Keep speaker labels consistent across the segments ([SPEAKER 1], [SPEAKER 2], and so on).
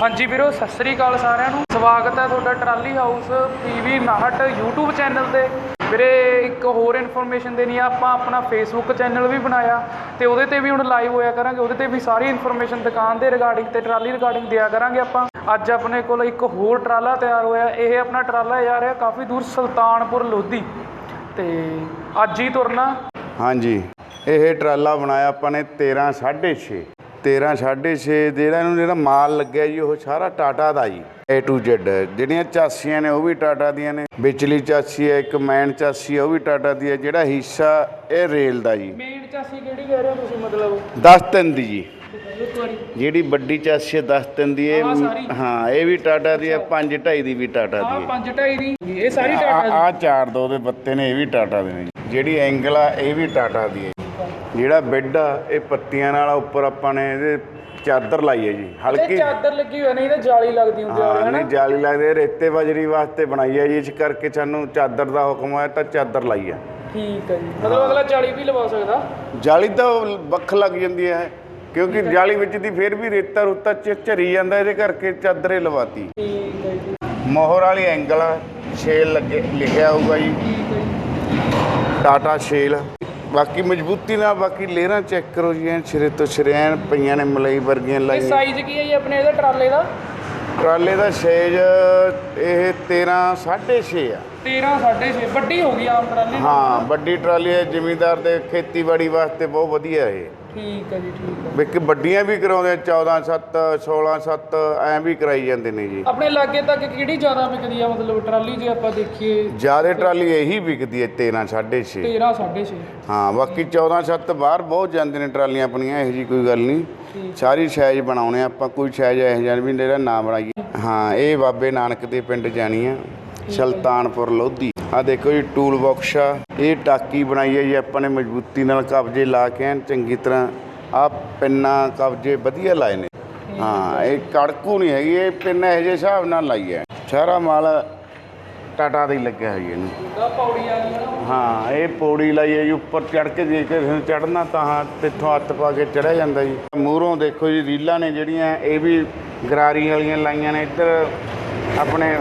[SPEAKER 1] ਹਾਂਜੀ ਵੀਰੋ, ਸਤਿ ਸ੍ਰੀ ਅਕਾਲ ਸਾਰਿਆਂ ਨੂੰ। ਸਵਾਗਤ ਹੈ ਤੁਹਾਡਾ Trolley House PV 59 YouTube channel ਤੇ। ਵੀਰੇ, ਇੱਕ ਹੋਰ ਇਨਫੋਰਮੇਸ਼ਨ ਦੇਣੀ ਆ, ਆਪਾਂ ਆਪਣਾ ਫੇਸਬੁੱਕ ਚੈਨਲ ਵੀ ਬਣਾਇਆ ਤੇ ਉਹਦੇ ਤੇ ਵੀ ਹੁਣ ਲਾਈਵ ਹੋਇਆ ਕਰਾਂਗੇ, ਉਹਦੇ ਤੇ ਵੀ ਸਾਰੀ ਇਨਫੋਰਮੇਸ਼ਨ ਦੁਕਾਨ ਦੇ ਰਿਗਾਰਡਿੰਗ ਤੇ ਟਰਾਲੀ ਰਿਗਾਰਡਿੰਗ ਦਿਆ ਕਰਾਂਗੇ ਆਪਾਂ। ਅੱਜ ਆਪਣੇ ਕੋਲ ਇੱਕ ਹੋਰ ਟਰਾਲਾ ਤਿਆਰ ਹੋਇਆ, ਇਹ ਆਪਣਾ ਟਰਾਲਾ ਜਾ ਰਿਹਾ ਕਾਫੀ ਦੂਰ ਸੁਲਤਾਨਪੁਰ ਲੋਧੀ। ਤੇ ਅੱਜ ਹੀ ਤੁਰਨਾ।
[SPEAKER 2] ਹਾਂਜੀ, ਇਹ ਟਰਾਲਾ ਬਣਾਇਆ ਆਪਾਂ ਨੇ 13 6.5 13 6.5 ਜਿਹੜਾ ਇਹਨੂੰ ਜਿਹੜਾ ਮਾਲ ਲੱਗਿਆ ਜੀ ਉਹ ਸਾਰਾ ਟਾਟਾ ਦਾ ਜੀ A to Z ਜਿਹੜੀਆਂ ਚਾਸੀਆਂ ਨੇ ਉਹ ਵੀ ਟਾਟਾ ਦੀਆਂ ਨੇ। ਵਿਚਲੀ ਚਾਸੀ ਹੈ ਇੱਕ ਮੈਨ ਚਾਸੀ ਹੈ ਉਹ ਵੀ ਟਾਟਾ ਦੀ ਹੈ। ਜਿਹੜਾ ਹਿੱਸਾ ਇਹ ਰੇਲ ਦਾ ਜੀ।
[SPEAKER 1] ਮੇਨ ਚਾਸੀ ਕਿਹੜੀ ਕਹਿ ਰਹੇ ਹੋ ਤੁਸੀਂ ਮਤਲਬ?
[SPEAKER 2] 10 ਤਿੰਨ ਦੀ ਜੀ। ਜਿਹੜੀ ਵੱਡੀ ਚਾਸੀ ਹੈ 10 ਤਿੰਨ ਦੀ ਇਹ? ਹਾਂ ਇਹ ਵੀ ਟਾਟਾ ਦੀ ਹੈ 5 2.5 ਦੀ ਵੀ ਟਾਟਾ ਦੀ ਹੈ।
[SPEAKER 1] 5 ਦੀ। ਇਹ ਸਾਰੀ ਟਾਟਾ ਦੀ।
[SPEAKER 2] ਆ ਚਾਰ ਦੋ ਦੇ ਬੱਤੇ ਨੇ ਇਹ ਵੀ ਟਾਟਾ ਦੇ ਨੇ। ਜਿਹੜੀ ਐਂਗਲ ਆ ਇਹ ਵੀ ਟਾਟਾ ਦੀ ਹੈ। ਜਿਹੜਾ ਬੈੱਡ ਆ ਇਹ ਪੱਤੀਆਂ ਨਾਲ ਉੱਪਰ ਆਪਾਂ ਨੇ ਇਹਦੇ ਚਾਦਰ ਲਾਈ ਹੈ ਜੀ
[SPEAKER 1] ਤੇ
[SPEAKER 2] ਹਲਕੀ
[SPEAKER 1] ਚਾਦਰ ਲੱਗੀ ਹੋਈ ਨਹੀਂ ਤਾਂ ਜਾਲੀ ਲੱਗਦੀ ਹੁੰਦੀ ਆ
[SPEAKER 2] ਹਾਂ ਨਹੀਂ ਜਾਲੀ ਲੱਗਦੀ ਹੈ, ਰੇਤੇ ਬਜਰੀ ਵਾਸਤੇ ਬਣਾਈ ਹੈ ਜੀ ਇਸ ਕਰਕੇ ਸਾਨੂੰ ਚਾਦਰ ਦਾ ਹੁਕਮ ਹੋਇਆ ਤਾਂ ਚਾਦਰ ਲਾਈ ਹੈ।
[SPEAKER 1] ਠੀਕ ਹੈ ਜੀ। ਮਤਲਬ ਅਗਲਾ ਜਾਲੀ ਵੀ ਲਵਾ ਸਕਦਾ?
[SPEAKER 2] ਜਾਲੀ ਤਾਂ ਵੱਖ ਲੱਗ ਜਾਂਦੀ ਹੈ ਕਿਉਂਕਿ ਜਾਲੀ ਵਿੱਚ ਦੀ ਫਿਰ ਵੀ ਰੇਤਾ ਰੁੱਤਾ ਚ ਝਰੀ ਜਾਂਦਾ ਇਹਦੇ ਕਰਕੇ ਚਾਦਰੇ ਲਵਾਤੀ।
[SPEAKER 1] ਠੀਕ ਹੈ ਜੀ।
[SPEAKER 2] ਮੋਹਰ ਵਾਲੀ ਐਂਗਲ ਆ ਛੇਲ ਲੱਗੇ ਲਿਖਿਆ ਹੋਊਗਾ ਜੀ।
[SPEAKER 1] ਠੀਕ ਹੈ ਜੀ।
[SPEAKER 2] ਟਾਟਾ ਸ਼ੇਲ ਬਾਕੀ ਮਜ਼ਬੂਤੀ ਨਾਲ ਬਾਕੀ ਲੇਅਰਾਂ ਚੈੱਕ ਕਰੋ ਜੀ, ਐਨ ਸਿਰੇ ਤੋਂ ਸਿਰੈਣ ਪਈਆਂ ਨੇ ਮਲਈ ਵਰਗੀਆਂ
[SPEAKER 1] ਇਹ
[SPEAKER 2] ਲਾਈਆਂ
[SPEAKER 1] ਸਾਈਜ਼ ਕੀ ਹੈ ਜੀ ਆਪਣੇ ਇਹਦੇ ਟਰਾਲੇ ਦਾ?
[SPEAKER 2] ਟਰਾਲੇ ਦਾ ਸਾਈਜ਼ ਇਹ 13 6.5 ਆ।
[SPEAKER 1] 13 6.5 ਵੱਡੀ ਹੋ ਗਈ ਆਮ ਟਰਾਲੇ
[SPEAKER 2] ਹਾਂ ਵੱਡੀ ਟਰਾਲੀ ਹੈ ਜ਼ਿਮੀਂਦਾਰ ਦੇ ਖੇਤੀਬਾੜੀ ਵਾਸਤੇ ਬਹੁਤ ਵਧੀਆ ਇਹ।
[SPEAKER 1] ਠੀਕ ਹੈ ਜੀ ਠੀਕ ਹੈ।
[SPEAKER 2] ਵੱਡੀਆਂ ਵੀ ਕਰਾਉਂਦੇ 14 7 16 7 ਐਂ ਵੀ ਕਰਾਈ ਜਾਂਦੇ ਨੇ ਜੀ।
[SPEAKER 1] ਆਪਣੇ ਲਾਗੇ ਤੱਕ ਕਿਹੜੀ ਜ਼ਿਆਦਾ ਵਿਕਦੀ ਆ? ਮਤਲਬ ਟਰਾਲੀ ਜੇ ਆਪਾਂ ਦੇਖੀਏ।
[SPEAKER 2] ਜ਼ਿਆਦਾ ਟਰਾਲੀ ਇਹੀ ਵਿਕਦੀ ਹੈ 13 6.5
[SPEAKER 1] 13 6.5
[SPEAKER 2] ਹਾਂ ਬਾਕੀ 14 7 ਬਾਹਰ ਬਹੁਤ ਜਾਂਦੇ ਨੇ ਟਰਾਲੀਆਂ ਆਪਣੀਆਂ ਇਹੋ ਜੀ ਕੋਈ ਗੱਲ ਨਹੀਂ। ਸਾਰੀ ਸਾਈਜ਼ ਬਣਾਉਣੇ ਆਪਾਂ ਕੋਈ ਸਾਈਜ਼ ਇਹੋ ਜਿਹਾ ਵੀ ਜਿਹੜਾ ਨਾ ਬਣਾਈਏ। ਹਾਂ ਇਹ ਬਾਬੇ ਨਾਨਕ ਦੇ ਪਿੰਡ ਜਾਣੀ ਆ ਸੁਲਤਾਨਪੁਰ ਲੋਧੀ। ਆ ਦੇਖੋ ਜੀ ਟੂਲ ਬਾਕਸ ਆ ਇਹ ਟਾਕੀ ਬਣਾਈ ਹੈ ਜੀ ਆਪਾਂ ਨੇ ਮਜ਼ਬੂਤੀ ਨਾਲ ਕਬਜੇ ਲਾ ਕੇ ਐਨ ਚੰਗੀ ਤਰ੍ਹਾਂ ਆ ਪਿੰਨਾ ਕਬਜੇ ਵਧੀਆ ਲਾਏ ਨੇ। ਹਾਂ। ਇਹ ਕੜਕੂ ਨਹੀਂ ਹੈਗੀ ਇਹ ਪਿੰਨ ਇਹੋ ਜਿਹੇ ਹਿਸਾਬ ਨਾਲ ਲਾਈ ਹੈ ਸਾਰਾ ਮਾਲ ਟਾਟਾ ਦਾ ਹੀ ਲੱਗਿਆ ਹੋਈ ਇਹਨੂੰ।
[SPEAKER 1] ਦਾ ਪੌੜੀ ਆ ਗਈ ਨਾ।
[SPEAKER 2] ਹਾਂ ਇਹ ਪੌੜੀ ਲਾਈ ਹੈ ਜੀ ਉੱਪਰ ਚੜ ਕੇ ਜੇ ਕਿਸੇ ਚੜਨਾ ਤਾਂ ਹਾਂ ਤਿੱਥੋਂ ਹੱਥ ਪਾ ਕੇ ਚੜਿਆ ਜਾਂਦਾ ਜੀ। ਮੂਹਰੋਂ ਦੇਖੋ ਜੀ ਰੀਲਾਂ ਨੇ ਜਿਹੜੀਆਂ ਇਹ ਵੀ ਗਰਾਰੀ ਵਾਲੀਆਂ ਲਾਈਆਂ ਨੇ। ਇੱਧਰ ਆਪਣੇ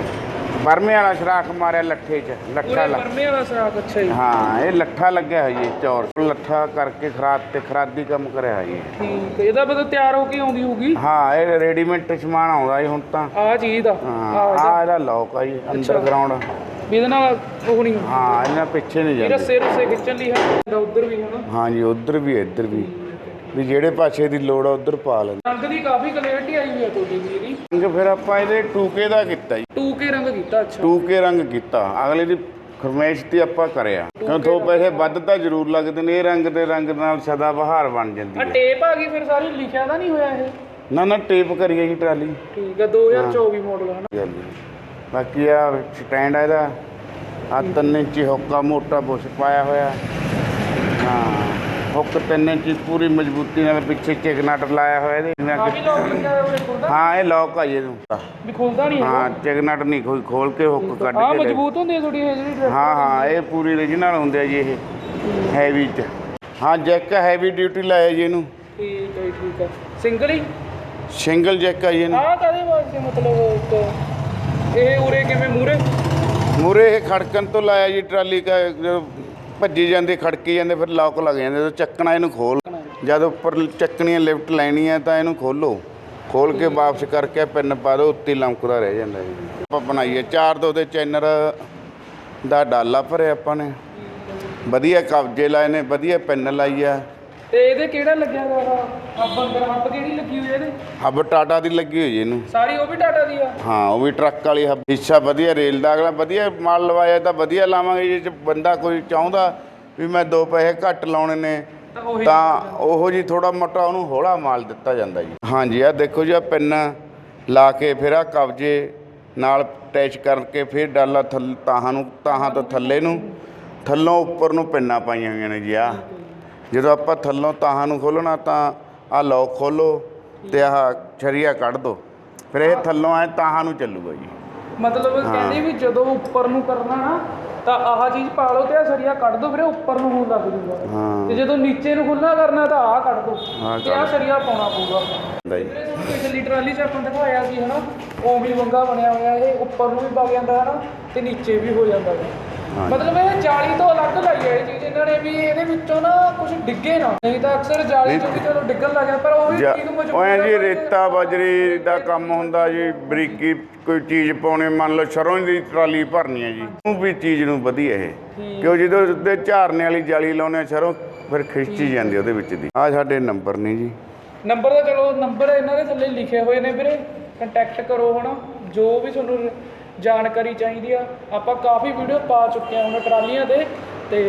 [SPEAKER 2] ਬਰਮੇ ਵਾਲਾ ਸ਼ਰਾਖ ਮਾਰਿਆ ਲੱਠੇ 'ਚ ਲੱਠਾ
[SPEAKER 1] ਪੂਰੇ
[SPEAKER 2] ਲੱਗ
[SPEAKER 1] ਪਰਮੇ ਵਾਲਾ ਸਰਾਕ ਅੱਛਾ ਜੀ।
[SPEAKER 2] ਹਾਂ ਇਹ ਲੱਠਾ ਲੱਗਿਆ ਹੈ ਚੌਰ। ਲੱਠਾ ਕਰਕੇ ਖਰਾਦ ਤੇ ਖਰਾਦੀ ਕੰਮ ਕਰਿਆ ਹੈ
[SPEAKER 1] ਠੀਕ ਹੈ ਇਹਦਾ ਮਤਲਬ ਤਿਆਰ ਹੋ ਕੇ ਆਉਂਦੀ ਹੋਊਗੀ?
[SPEAKER 2] ਹਾਂ ਇਹ ਰੈਡੀਮੇਡ ਸਮਾਨ ਆਉਂਦਾ ਜੀ ਹੁਣ ਤਾਂ।
[SPEAKER 1] ਆ ਚੀਜ਼ ਦਾ
[SPEAKER 2] ਹਾਂ
[SPEAKER 1] ਆਹ
[SPEAKER 2] ਆ ਇਹਦਾ ਲੋਕ ਆ ਜੀ ਅੰਡਰਗਰਾਉਂਡ
[SPEAKER 1] ਵੀ ਇਹਦੇ ਨਾਲ ਉਹ ਨਹੀਂ
[SPEAKER 2] ਹਾਂ ਇਹਨਾਂ ਪਿੱਛੇ ਨਹੀਂ
[SPEAKER 1] ਇਹ
[SPEAKER 2] ਜਾਂਦੇ।
[SPEAKER 1] ਰੱਸੇ ਰੁੱਸੇ ਖਿੱਚਣ ਲਈ ਹੈ ਉਧਰ ਵੀ ਹੈ ਨਾ
[SPEAKER 2] ਹਾਂ ਜੀ ਉਧਰ ਵੀ ਇੱਧਰ ਵੀ। ਵੀ ਜਿਹੜੇ ਪਾਸੇ ਦੀ ਲੋੜ ਆ ਉਧਰ ਪਾ ਲੈਂਦੇ।
[SPEAKER 1] ਰੰਗ ਦੀ ਕਾਫੀ ਕਲੈਰਿਟੀ ਆਈ ਹੋਈ ਹੈ ਤੁਹਾਡੀ ਵੀ ਇਹਦੀ
[SPEAKER 2] ਰੰਗ ਫਿਰ ਆਪਾਂ ਇਹਦੇ ਟੂਕੇ ਦਾ ਕੀਤਾ ਜੀ।
[SPEAKER 1] ਟੂਕੇ ਰੰਗ ਕੀਤਾ ਅੱਛਾ।
[SPEAKER 2] ਟੂਕੇ ਰੰਗ ਕੀਤਾ। ਅਗਲੇ ਦੀ ਫਰਮਾਇਸ਼ ਤੇ ਆਪਾਂ ਕਰਿਆ ਕਿਉਂ ਦੋ ਪੈਸੇ ਵੱਧ ਤਾਂ ਜ਼ਰੂਰ ਲੱਗਦੇ ਨੇ ਇਹ ਰੰਗ ਦੇ ਰੰਗ ਨਾਲ ਸਦਾ ਬਹਾਰ ਬਣ ਜਾਂਦੀ
[SPEAKER 1] ਆ
[SPEAKER 2] ਹੈ।
[SPEAKER 1] ਟੇਪ ਆ ਗਈ ਫਿਰ ਸਾਰੀ ਲਿਖਿਆ ਤਾਂ ਨਹੀਂ ਹੋਇਆ ਇਹ?
[SPEAKER 2] ਨਾ ਨਾ ਟੇਪ ਕਰੀਏ ਜੀ ਟਰਾਲੀ।
[SPEAKER 1] ਠੀਕ ਹੈ। 2024 ਮਾਡਲ ਹੈ ਨਾ
[SPEAKER 2] ਗੱਲ। ਬਾਕੀ ਆ ਸਟੈਂਡ ਆ ਇਹਦਾ। ਆ ਤਿੰਨ ਇੰਚੀ ਹੁੱਕਾ ਮੋਟਾ ਬੁਸ਼ ਪਾਇਆ ਹੋਇਆ। ਹਾਂ। ਹੁੱਕ ਤਿੰਨ ਇੰਚੀ ਪੂਰੀ ਮਜ਼ਬੂਤੀ ਨਾਲ ਪਿੱਛੇ ਚਿਕ ਨਟ ਲਾਇਆ ਹੋਇਆ ਇਹਦੇ
[SPEAKER 1] ਉਹਦੇ ਖੁੱਲਦਾ
[SPEAKER 2] ਹਾਂ ਇਹ ਲੋਕ ਆ ਜੀ ਇਹਨੂੰ।
[SPEAKER 1] ਵੀ ਖੁੱਲਦਾ ਨਹੀਂ
[SPEAKER 2] ਹਾਂ ਚਿਕ ਨਟ ਨਹੀਂ ਕੋਈ ਖੋਲ ਕੇ ਹੁੱਕ ਕੱਢ
[SPEAKER 1] ਆ
[SPEAKER 2] ਕੇ ਲੈ-
[SPEAKER 1] ਮਜ਼ਬੂਤ ਹੁੰਦੀ ਹੈ ਥੋੜੀ ਇਹ ਜਿਹੜੀ ਡਰੈਸ
[SPEAKER 2] ਹਾਂ ਹਾਂ ਇਹ ਪੂਰੀ origignal ਹੁੰਦੇ ਆ ਜੀ ਇਹ ਹੈਵੀ ਚ। ਹਾਂ ਜੈਕ ਹੈਵੀ ਡਿਊਟੀ ਲਾਇਆ ਜੀ ਇਹਨੂੰ।
[SPEAKER 1] ਠੀਕ ਹੈ ਜੀ, ਠੀਕ ਹੈ। ਸਿੰਗਲ ਹੀ?
[SPEAKER 2] ਸਿੰਗਲ ਜੈਕ ਆ ਜੀ ਇਹਨੂੰ।
[SPEAKER 1] ਆਹ ਕਾਦੇ ਵਾਸਤੇ ਮਤਲਬ ਇੱਕ? ਇਹ ਉਰੇ ਕਿਵੇਂ ਮੂਰੇ
[SPEAKER 2] ਮੂਰੇ ਇਹ ਖੜਕਣ ਤੋਂ ਲਾਇਆ ਜੀ ਟਰਾਲੀ ਕਾ ਜਦੋਂ ਭੱਜੀ ਜਾਂਦੇ, ਖੜਕੀ ਜਾਂਦੇ, ਫਿਰ ਲੌਕ ਲੱਗ ਜਾਂਦੇ ਜਦੋਂ ਚੱਕਣਾ ਇਹਨੂੰ ਖੋਲ। ਜਦ ਉੱਪਰ ਚੱਕਣੀਆਂ ਲਿਫਟ ਲੈਣੀ ਹੈ ਤਾਂ ਇਹਨੂੰ ਖੋਲੋ। ਖੋਲ ਕੇ ਵਾਪਸ ਕਰਕੇ ਪਿੰਨ ਪਾ ਦਿਓ, ਉੱਤੇ ਲੰਕਦਾ ਰਹਿ ਜਾਂਦਾ ਜੀ ਆਪਾਂ ਬਣਾਈਏ ਚਾਰ ਦੋ ਦੇ ਚੈਨਰ ਦਾ ਡਾਲਾ ਭਰਿਆ ਆਪਾਂ ਨੇ। ਵਧੀਆ ਕਬਜੇ ਲਾਏ ਨੇ, ਵਧੀਆ ਪਿੰਨ ਲਾਈ ਆ।
[SPEAKER 1] ਤੇ ਇਹਦੇ ਕਿਹੜਾ ਲੱਗਿਆ ਹੋਇਆ ਹੱਬ ਅੰਦਰ ਹੱਬ ਕਿਹੜੀ ਲੱਗੀ ਹੋਈ ਹੈ ਇਹਦੇ?
[SPEAKER 2] ਹੱਬ ਟਾਟਾ ਦੀ ਲੱਗੀ ਹੋਈ ਇਹਨੂੰ।
[SPEAKER 1] ਸਾਰੀ ਉਹ ਵੀ ਟਾਟਾ ਦੀ ਆ?
[SPEAKER 2] ਹਾਂ ਉਹ ਵੀ ਟਰੱਕ ਵਾਲੀ ਹੱਬ। ਹਿੱਸਾ ਵਧੀਆ ਰੇਲ ਦਾ ਅਗਲਾ ਵਧੀਆ ਮਾਲ ਲਵਾਇਆ ਤਾਂ ਵਧੀਆ ਲਾਵਾਂਗੇ ਜੇ ਚ ਬੰਦਾ ਕੋਈ ਚਾਹੁੰਦਾ ਵੀ ਮੈਂ ਦੋ ਪੈਸੇ ਘੱਟ ਲਾਉਣੇ ਨੇ
[SPEAKER 1] ਤਾਂ ਉਹੀ
[SPEAKER 2] ਤਾਂ ਉਹੋ ਜੀ ਥੋੜਾ ਮੋਟਾ ਉਹਨੂੰ ਹੌਲਾ ਮਾਲ ਦਿੱਤਾ ਜਾਂਦਾ ਜੀ। ਹਾਂਜੀ ਆ ਦੇਖੋ ਜੀ ਆ ਪਿੰਨ ਲਾ ਕੇ ਫਿਰ ਆ ਕਬਜੇ ਨਾਲ ਅਟੈਚ ਕਰਕੇ ਫਿਰ ਡਾਲਾ ਥੱਲੇ ਤਾਹਾਂ ਨੂੰ ਤਾਹਾਂ ਤੋਂ ਥੱਲੇ ਨੂੰ ਥੱਲੋਂ ਉੱਪਰ ਨੂੰ ਪਿੰਨਾਂ ਪਾਈਆਂ ਹੋਈਆਂ ਨੇ ਜੀ ਆ ਜਦੋਂ ਆਪਾਂ ਥੱਲੋਂ ਤਾਹਾਂ ਨੂੰ ਖੋਲਣਾ ਤਾਂ ਆ ਲੌਕ ਖੋਲੋ ਤੇ ਆਹ ਛਰੀਆ ਕੱਢ ਦੋ। ਫਿਰ ਇਹ ਥੱਲੋਂ ਐ ਤਾਹਾਂ ਨੂੰ ਚੱਲੂਗਾ ਜੀ।
[SPEAKER 1] ਮਤਲਬ ਕਹਿੰਦੇ ਵੀ ਜਦੋਂ ਉੱਪਰ ਨੂੰ ਕਰਨਾ ਨਾ ਤਾਂ ਆਹ ਚੀਜ਼ ਪਾ ਲਓ ਤੇ ਆ ਸਰੀਆ ਕੱਢ ਦੋ ਫਿਰ ਉੱਪਰ ਨੂੰ ਹੋਣ ਲੱਗ ਜੂਗਾ। ਤੇ ਜਦੋਂ ਨੀਚੇ ਨੂੰ ਖੁੱਲਣਾ ਕਰਨਾ ਤਾਂ ਆਹ ਕੱਢ ਦੋ ਤੇ ਆਹ ਕੱਢ। ਸਰੀਆ ਪਾਉਣਾ ਪਊਗਾ।
[SPEAKER 2] ਹੁੰਦਾ ਜੀ।
[SPEAKER 1] ਜਿਹੜੇ ਤੁਹਾਨੂੰ ਟਰਾਲੀ 'ਚ ਆਪਾਂ ਦਿਖਾਇਆ ਸੀ ਹਨਾ ਵੀ ਵੰਗਾ ਬਣਿਆ ਹੋਇਆ ਇਹ ਉੱਪਰ ਨੂੰ ਵੀ ਵਗ ਜਾਂਦਾ ਹਨਾ ਤੇ ਨੀਚੇ ਵੀ ਹੋ ਜਾਂਦਾ ਹੈ। ਮਤਲਬ ਇਹ 40 ਨੇ ਵੀ ਇਹਦੇ ਵਿੱਚੋਂ ਨਾ ਕੁਝ ਡਿੱਗੇ ਨਾ। ਨਹੀਂ ਤਾਂ ਅਕਸਰ ਜਾਲੀ ਚੋਂ ਚਲੋ ਡਿੱਗਣ ਲੱਗ ਜਾਂਦਾ ਪਰ ਉਹ ਵੀ ਚੀਜ਼ ਮਜ਼ਬੂਤ
[SPEAKER 2] ਉਹ ਜੀ
[SPEAKER 1] ਹੈ।
[SPEAKER 2] ਰੇਤਾ ਬਜਰੀ ਦਾ ਕੰਮ ਹੁੰਦਾ ਜੀ ਬਰੀਕੀ ਕੋਈ ਚੀਜ਼ ਪਾਉਣੇ ਮੰਨ ਲਓ ਸਰੋਂ ਦੀ ਟਰਾਲੀ ਭਰਨੀ ਹੈ ਜੀ ਉਹ ਵੀ ਚੀਜ਼ ਨੂੰ ਵਧੀਆ ਇਹ। ਕਿਉਂ ਜਦੋਂ ਉੱਤੇ ਝਾਰਨੇ ਵਾਲੀ ਜਾਲੀ ਲਾਉਨੇ ਸਰੋਂ ਫਿਰ ਖਿੱਚੀ ਜਾਂਦੀ ਉਹਦੇ ਵਿੱਚ ਦੀ। ਆ ਸਾਡੇ ਨੰਬਰ ਨੇ ਜੀ।
[SPEAKER 1] ਨੰਬਰ ਤਾਂ ਚਲੋ ਨੰਬਰ ਇਹਨਾਂ ਦੇ ਥੱਲੇ ਲਿਖੇ ਹੋਏ ਨੇ ਵੀਰੇ। ਕੰਟੈਕਟ ਕਰੋ ਹਨਾ ਜੋ ਵੀ ਤੁਹਾਨੂੰ ਜਾਣਕਾਰੀ ਚਾਹੀਦੀ ਆ। ਆਪਾਂ ਕਾਫੀ ਵੀਡੀਓ ਪਾ ਚੁੱਕੇ ਆ ਹੁਣ ਟਰਾਲੀਆਂ ਦੇ ਤੇ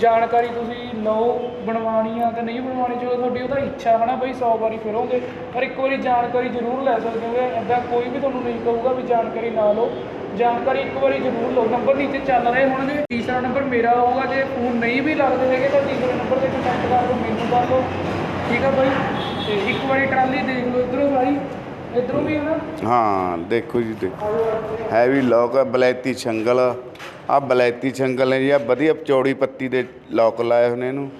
[SPEAKER 1] ਜਾਣਕਾਰੀ ਤੁਸੀਂ ਲਓ, ਬਣਵਾਉਣੀ ਆ ਤੇ ਨਹੀਂ ਬਣਵਾਉਣੀ ਚਲੋ ਤੁਹਾਡੀ ਉਹਦਾ ਇੱਛਾ ਹਨਾ ਬਈ 100 ਵਾਰੀ ਫਿਰੋਗੇ, ਪਰ ਇੱਕ ਵਾਰੀ ਜਾਣਕਾਰੀ ਜ਼ਰੂਰ ਲੈ ਸਕਦੇ ਹੋ ਐਦਾਂ ਕੋਈ ਵੀ ਤੁਹਾਨੂੰ ਨਹੀਂ ਕਹੂਗਾ ਵੀ ਜਾਣਕਾਰੀ ਨਾ ਲਓ। ਜਾਣਕਾਰੀ ਇੱਕ ਵਾਰੀ ਜ਼ਰੂਰ ਲਓ, ਨੰਬਰ ਨੀਚੇ ਚੱਲ ਰਹੇ ਹੋਣਗੇ, ਤੀਸਰਾ ਨੰਬਰ ਮੇਰਾ ਹੋਊਗਾ, ਜੇ ਫੋਨ ਨਹੀਂ ਵੀ ਲੱਗਦੇ ਹੈਗੇ ਤਾਂ ਤੀਸਰੇ ਨੰਬਰ ਤੇ ਕੰਟੈਕਟ ਕਰ ਲਓ, ਮੈਨੂੰ ਕਰ ਲਓ। ਠੀਕ ਆ ਬਾਈ? ਤੇ ਇੱਕ ਵਾਰੀ ਟਰਾਲੀ ਦੇਖ ਲਓ ਇਧਰੋਂ ਸਾਰੀ, ਇਧਰੋਂ ਵੀ ਹੈ ਨਾ?
[SPEAKER 2] ਹਾਂ, ਦੇਖੋ ਜੀ, ਦੇਖੋ। ਹੈਵੀ ਲੋਕ ਆ, ਬਲੈਤੀ ਛੰਗਲ ਆ ਬਲੈਤੀ ਛੰਗਲ ਨੇ ਜੀ ਆ ਵਧੀਆ ਚੌੜੀ ਪੱਤੀ ਦੇ ਲੋਕ ਲਾਏ ਹੋਏ ਨੇ ਇਹਨੂੰ।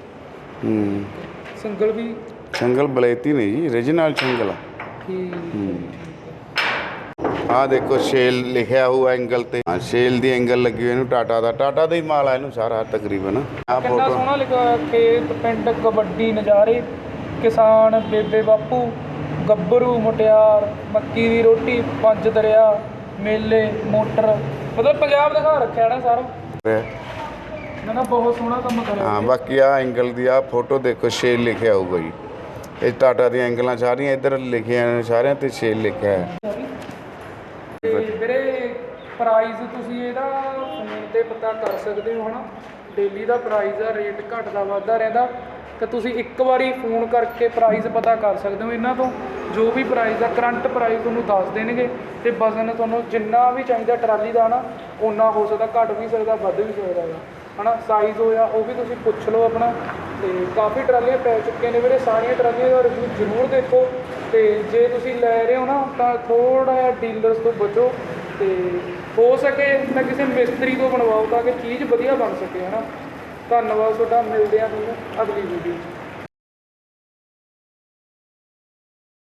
[SPEAKER 2] ਹੂੰ।
[SPEAKER 1] ਸਿੰਗਲ ਵੀ?
[SPEAKER 2] ਛੰਗਲ ਬਲੈਤੀ ਨਹੀਂ ਜੀ origignal ਛੰਗਲ ਆ। ਆ। ਦੇਖੋ ਸ਼ੇਲ ਲਿਖਿਆ ਹੋਇਆ ਐਂਗਲ ਤੇ। ਹਾਂ ਸ਼ੇਲ ਦੀ ਐਂਗਲ ਲੱਗੀ ਹੋਈ ਇਹਨੂੰ ਟਾਟਾ ਦਾ। ਟਾਟਾ ਦਾ ਹੀ ਮਾਲ ਆ ਇਹਨੂੰ ਸਾਰਾ ਤਕਰੀਬਨ। ਆ
[SPEAKER 1] ਕਿੰਨਾ
[SPEAKER 2] ਫੋਟੋ
[SPEAKER 1] ਸੋਹਣਾ ਲਿਖਿਆ ਖੇਤ ਪਿੰਡ ਕਬੱਡੀ ਨਜ਼ਾਰੇ ਕਿਸਾਨ ਬੇਬੇ ਬਾਪੂ ਗੱਭਰੂ ਮੁਟਿਆਰ ਮੱਕੀ ਦੀ ਰੋਟੀ ਪੰਜ ਦਰਿਆ। ਮੇਲੇ ਮੋਟਰ ਮਤਲਬ ਪੰਜਾਬ ਦਿਖਾ ਰੱਖਿਆ ਨਾ ਸਾਰਾ। ਨਾ ਨਾ ਬਹੁਤ ਸੋਹਣਾ ਕੰਮ ਕਰਿਆ
[SPEAKER 2] ਹਾਂ ਬਾਕੀ ਆ ਐਂਗਲ ਦੀ ਆ ਫੋਟੋ ਦੇਖੋ ਸ਼ੇਲ ਲਿਖਿਆ ਹੋਊਗਾ ਜੀ। ਇਹ ਟਾਟਾ ਦੀਆਂ ਐਂਗਲਾਂ ਸਾਰੀਆਂ ਇੱਧਰ ਲਿਖੀਆਂ ਨੇ ਸਾਰਿਆਂ ਤੇ ਸ਼ੇਲ ਲਿਖਿਆ ਹੈ।
[SPEAKER 1] ਤੇ ਵੀਰੇ ਪ੍ਰਾਈਸ ਤੁਸੀਂ ਇਹਦਾ ਫੋਨ ਤੇ ਪਤਾ ਕਰ ਸਕਦੇ ਹੋ ਹਨਾ? ਡੇਲੀ ਦਾ ਪ੍ਰਾਈਸ ਆ ਰੇਟ ਘਟਦਾ ਵੱਧਦਾ ਰਹਿੰਦਾ। ਤਾਂ ਤੁਸੀਂ ਇੱਕ ਵਾਰੀ ਫੋਨ ਕਰਕੇ ਪ੍ਰਾਈਸ ਪਤਾ ਕਰ ਸਕਦੇ ਹੋ ਇਹਨਾਂ ਤੋਂ। ਜੋ ਵੀ ਪ੍ਰਾਈਸ ਆ ਕਰੰਟ ਪ੍ਰਾਈਸ ਤੁਹਾਨੂੰ ਦੱਸ ਦੇਣਗੇ ਤੇ ਵਜ਼ਨ ਤੁਹਾਨੂੰ ਜਿੰਨਾ ਵੀ ਚਾਹੀਦਾ ਟਰਾਲੀ ਦਾ ਨਾ, ਓਨਾ ਹੋ ਸਕਦਾ, ਘੱਟ ਵੀ ਸਕਦਾ, ਵੱਧ ਵੀ ਸਕਦਾ ਹੈਗਾ ਹਨਾ ਸਾਈਜ਼ ਹੋਇਆ, ਉਹ ਵੀ ਤੁਸੀਂ ਪੁੱਛ ਲਓ ਆਪਣਾ। ਤੇ ਕਾਫੀ ਟਰਾਲੀਆਂ ਪੈ ਚੁੱਕੀਆਂ ਨੇ ਵੀਰੇ, ਸਾਰੀਆਂ ਟਰਾਲੀਆਂ ਦਾ ਰਿਵਿਊ ਜ਼ਰੂਰ ਦੇਖੋ। ਤੇ ਜੇ ਤੁਸੀਂ ਲੈ ਰਹੇ ਹੋ ਨਾ, ਤਾਂ ਥੋੜਾ ਜਿਹਾ ਡੀਲਰਸ ਤੋਂ ਬਚੋ ਤੇ ਹੋ ਸਕੇ ਤਾਂ ਕਿਸੇ ਮਿਸਤਰੀ ਤੋਂ ਬਣਵਾਓ ਤਾਂ ਕਿ ਚੀਜ਼ ਵਧੀਆ ਬਣ ਸਕੇ, ਹਨਾ। ਧੰਨਵਾਦ ਤੁਹਾਡਾ, ਮਿਲਦੇ ਆ ਤੁਹਾਨੂੰ ਅਗਲੀ ਵੀਡੀਓ 'ਚ।